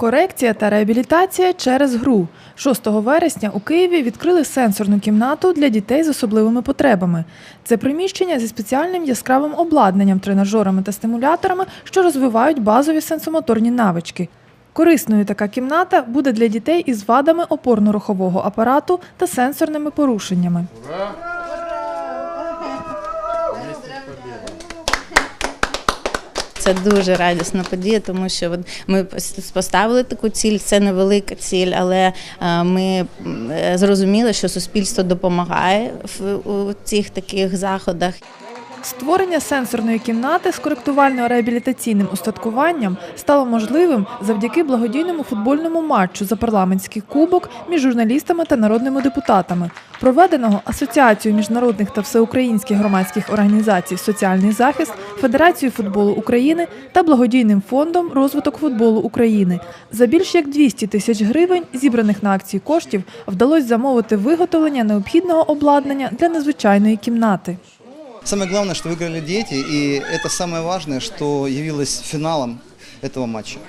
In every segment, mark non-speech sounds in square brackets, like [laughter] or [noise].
Корекція та реабілітація через гру. 6 вересня у Києві відкрили сенсорну кімнату для дітей з особливими потребами. Це приміщення зі спеціальним яскравим обладнанням, тренажерами та стимуляторами, що розвивають базові сенсомоторні навички. Корисною така кімната буде для дітей із вадами опорно-рухового апарату та сенсорними порушеннями. Це дуже радісна подія, тому що ми поставили таку ціль. Це невелика ціль, але е, ми е, зрозуміли, що суспільство допомагає в цих таких заходах. Створення сенсорної кімнати з коректувально-реабілітаційним устаткуванням стало можливим завдяки благодійному футбольному матчу за парламентський кубок між журналістами та народними депутатами, проведеного Асоціацією міжнародних та всеукраїнських громадських організацій Соціальний захист, Федерацією футболу України та благодійним фондом розвиток футболу України. За більш як 200 тисяч гривень, зібраних на акції коштів, вдалося замовити виготовлення необхідного обладнання для незвичайної кімнати. Самое главное, что выиграли дети, и это самое важное, что явилось финалом этого матча.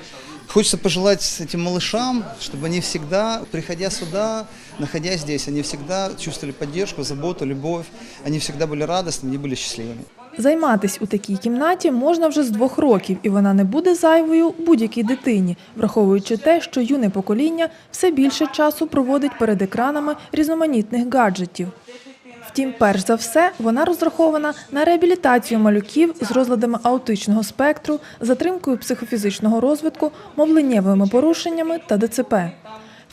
Хочется пожелать этим малышам, чтобы они всегда, приходя сюда, находясь здесь, они всегда чувствовали поддержку, заботу, любовь, они всегда были радостными, они были счастливыми. Займатись у такій кімнаті можна вже з двох років, і вона не буде зайвою будь-якій дитині, враховуючи те, що юне покоління все більше часу проводить перед екранами різноманітних гаджетів. Втім, перш за все, вона розрахована на реабілітацію малюків з розладами аутичного спектру, затримкою психофізичного розвитку, мовленнєвими порушеннями та ДЦП.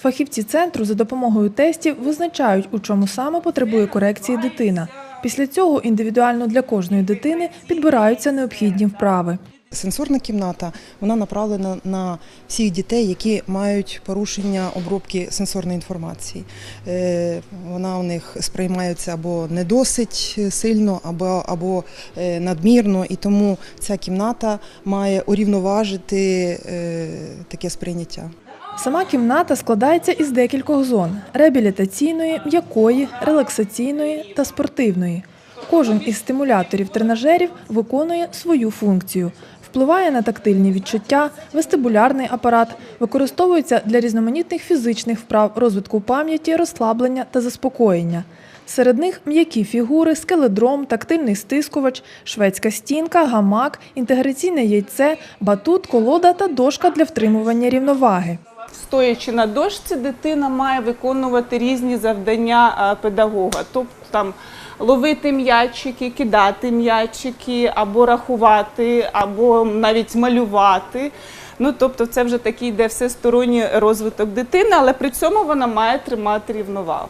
Фахівці центру за допомогою тестів визначають, у чому саме потребує корекції дитина. Після цього індивідуально для кожної дитини підбираються необхідні вправи. Сенсорна кімната вона направлена на всіх дітей, які мають порушення обробки сенсорної інформації. Е, Вона у них сприймається або не досить сильно, або, або е, надмірно, і тому ця кімната має урівноважити е, таке сприйняття. Сама кімната складається із декількох зон: реабілітаційної, м'якої, релаксаційної та спортивної. Кожен із стимуляторів тренажерів виконує свою функцію. Впливає на тактильні відчуття, вестибулярний апарат, використовується для різноманітних фізичних вправ розвитку пам'яті, розслаблення та заспокоєння. Серед них м'які фігури, скеледром, тактильний стискувач, шведська стінка, гамак, інтеграційне яйце, батут, колода та дошка для втримування рівноваги. Стоячи на дошці, дитина має виконувати різні завдання педагога. Тобто там ловити м'ячики, кидати м'ячики, або рахувати, або навіть малювати. Ну, тобто, це вже такий йде всесторонній розвиток дитини, але при цьому вона має тримати рівновагу.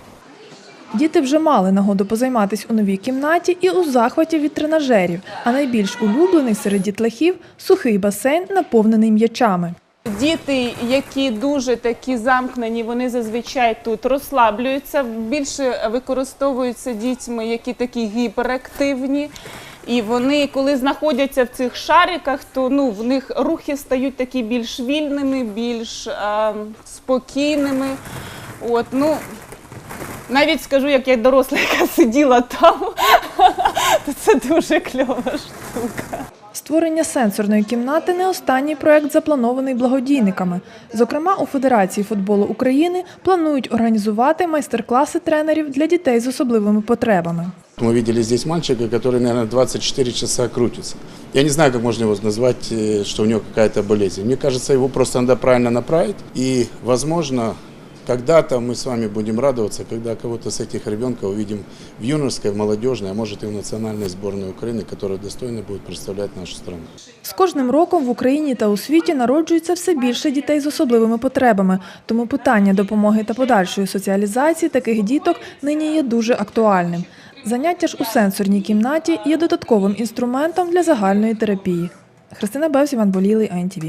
Діти вже мали нагоду позайматись у новій кімнаті і у захваті від тренажерів, а найбільш улюблений серед дітлахів сухий басейн, наповнений м'ячами. Діти, які дуже такі замкнені, вони зазвичай тут розслаблюються, більше використовуються дітьми, які такі гіперактивні. І вони, коли знаходяться в цих шариках, то ну, в них рухи стають такі більш вільними, більш е, спокійними. От, ну, навіть скажу, як я доросла, яка сиділа там, [laughs] то це дуже кльова штука. Створення сенсорної кімнати не останній проект, запланований благодійниками. Зокрема, у Федерації футболу України планують організувати майстер-класи тренерів для дітей з особливими потребами. Мы видели здесь мальчика, который, наверное, 24 часа крутится. Я не знаю, как можно его назвать, э, что у него какая-то болезнь. Мне кажется, его просто надо правильно направить. И, возможно, когда-то мы с вами будем радоваться, когда кого-то с этих ребенка увидим в юношеской, в молодежной, а может и в национальной сборной Украины, которая достойно будет представлять нашу страну. З кожним роком в Україні та у світі народжується все більше дітей з особливими потребами, тому питання допомоги та подальшої соціалізації таких діток нині є дуже актуальним. Заняття ж у сенсорній кімнаті є додатковим інструментом для загальної терапії. Христина Бевс, Іван Болілий, АНТВ.